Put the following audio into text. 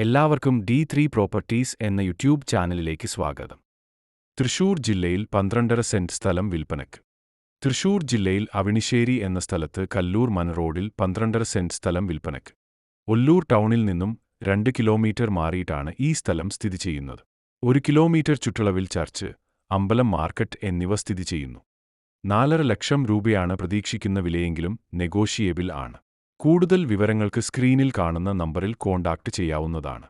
എല്ലാവർക്കും D three properties എന്ന YouTube ചാനലിലേക്ക് സ്വാഗതം. തൃശൂർ ജില്ലയിൽ പന്ത്രണ്ടര സെന്റ് സ്ഥലം വിൽപ്പനയ്ക്ക്. തൃശൂർ ജില്ലയിൽ അവിണിശ്ശേരി എന്ന സ്ഥലത്ത് കല്ലൂർ മന റോഡിൽ പന്ത്രണ്ടര സെന്റ് സ്ഥലം വിൽപ്പനയ്ക്ക്. ഒല്ലൂർ ടൗണിൽ നിന്നും രണ്ട് കിലോമീറ്റർ മാറിയിട്ടാണ് ഈ സ്ഥലം സ്ഥിതി ചെയ്യുന്നത്. ഒരു കിലോമീറ്റർ ചുറ്റളവിൽ ചർച്ച് അമ്പലം മാർക്കറ്റ് എന്നിവ സ്ഥിതി ചെയ്യുന്നു. നാലര ലക്ഷം രൂപയാണ് പ്രതീക്ഷിക്കുന്ന വിലയെങ്കിലും നെഗോഷിയബിൾ ആണ്. കൂടുതൽ വിവരങ്ങൾക്ക് സ്ക്രീനിൽ കാണുന്ന നമ്പറിൽ കോൺടാക്ട് ചെയ്യാവുന്നതാണ്.